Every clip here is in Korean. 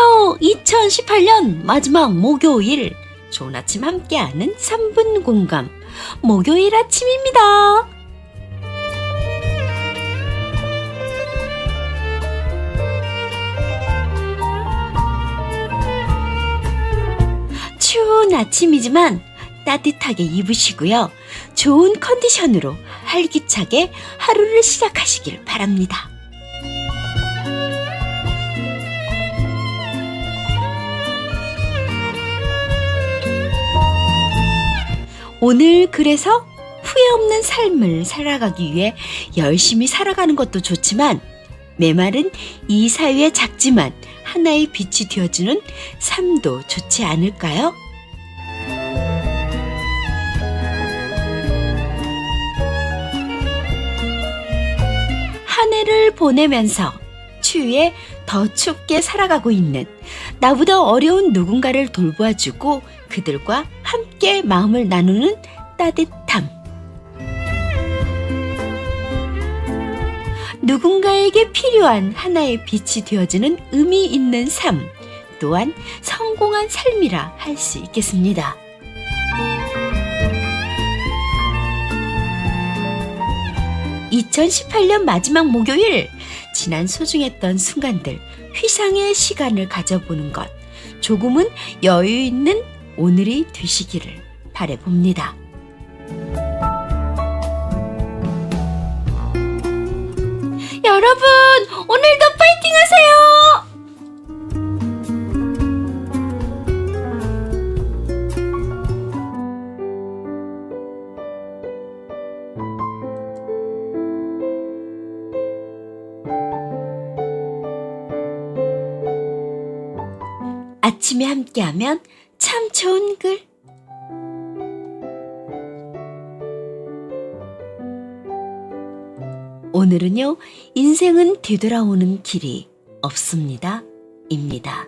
안녕하세요. 2018년 마지막 목요일 좋은 아침 함께하는 3분 공감 목요일 아침입니다. 추운 아침이지만 따뜻하게 입으시고요. 좋은 컨디션으로 활기차게 하루를 시작하시길 바랍니다. 오늘 그래서 후회 없는 삶을 살아가기 위해 열심히 살아가는 것도 좋지만 메말은 이 사회에 작지만 하나의 빛이 되어주는 삶도 좋지 않을까요? 한 해를 보내면서 추위에 더 춥게 살아가고 있는 나보다 어려운 누군가를 돌보아주고 그들과 함께 마음을 나누는 따뜻함. 누군가에게 필요한 하나의 빛이 되어지는 의미 있는 삶 또한 성공한 삶이라 할 수 있겠습니다. (2018년) 마지막 목요일 지난 소중했던 순간들, 휘상의 시간을 가져보는 것, 조금은 여유 있는 오늘이 되시기를 바래봅니다. 여러분, 오늘도 파이팅 하세요! 아침에 함께하면 참 좋은 글. 오늘은요, 인생은 되돌아오는 길이 없습니다. 입니다.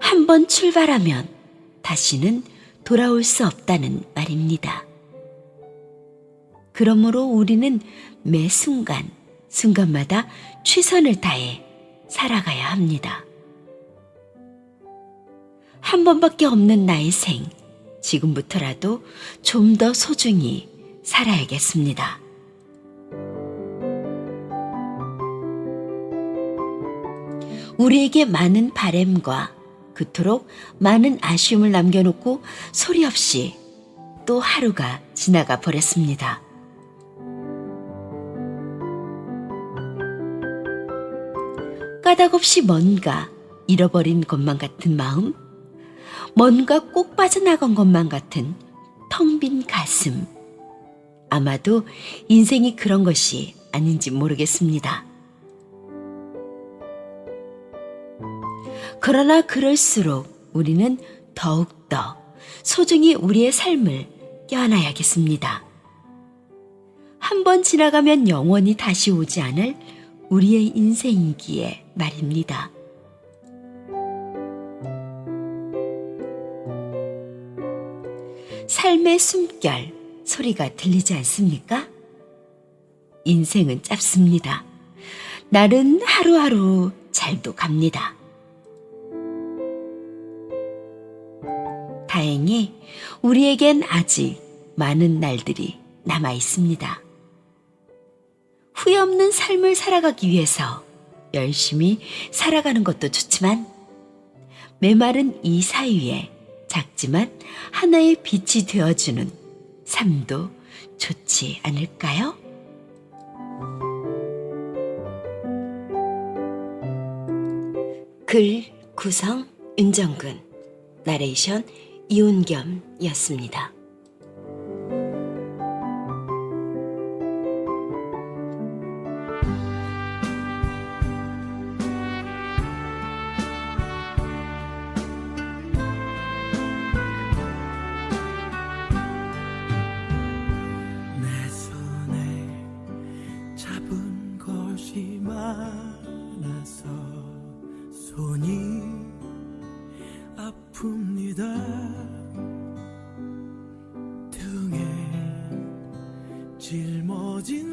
한 번 출발하면 다시는 돌아올 수 없다는 말입니다. 그러므로 우리는 매 순간 순간마다 최선을 다해 살아가야 합니다. 한 번밖에 없는 나의 생, 지금부터라도 좀 더 소중히 살아야겠습니다. 우리에게 많은 바램과 그토록 많은 아쉬움을 남겨놓고 소리 없이 또 하루가 지나가 버렸습니다. 바닥없이 뭔가 잃어버린 것만 같은 마음, 뭔가 꼭 빠져나간 것만 같은 텅 빈 가슴. 아마도 인생이 그런 것이 아닌지 모르겠습니다. 그러나 그럴수록 우리는 더욱더 소중히 우리의 삶을 껴안아야겠습니다. 한 번 지나가면 영원히 다시 오지 않을 우리의 인생이기에 말입니다. 삶의 숨결 소리가 들리지 않습니까? 인생은 짧습니다. 날은 하루하루 잘도 갑니다. 다행히 우리에겐 아직 많은 날들이 남아 있습니다. 후회 없는 삶을 살아가기 위해서 열심히 살아가는 것도 좋지만 메마른 이 사이에 작지만 하나의 빛이 되어주는 삶도 좋지 않을까요? 글 구성 윤정근 나레이션 이온겸이었습니다.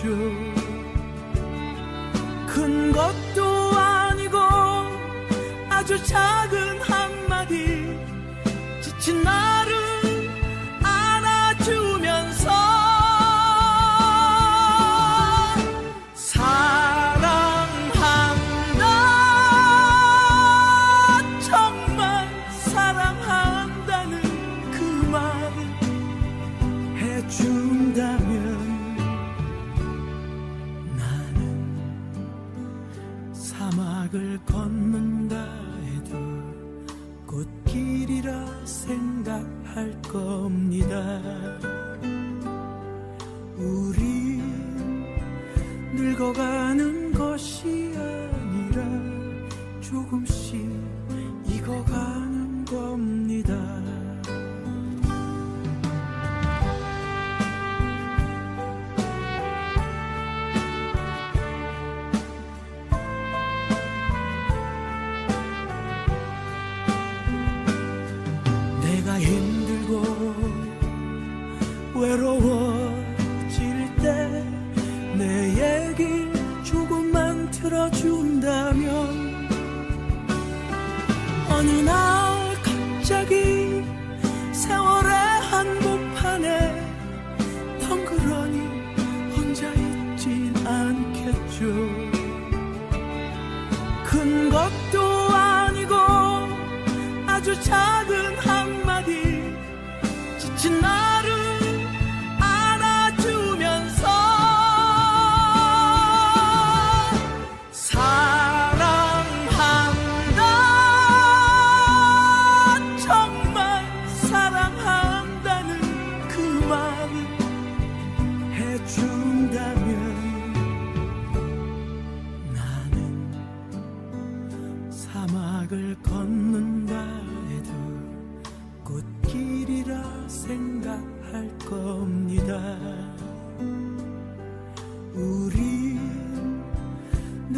않겠죠 큰 것도 아니고 아주 작은 한마디 지친 나 사막을 걷는다 해도 꽃길이라 생각할 겁니다. 우리 늙어가는 것이 힘들고 외로워질 때 내 얘기 조금만 들어준다면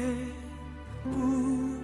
때뿐입니다.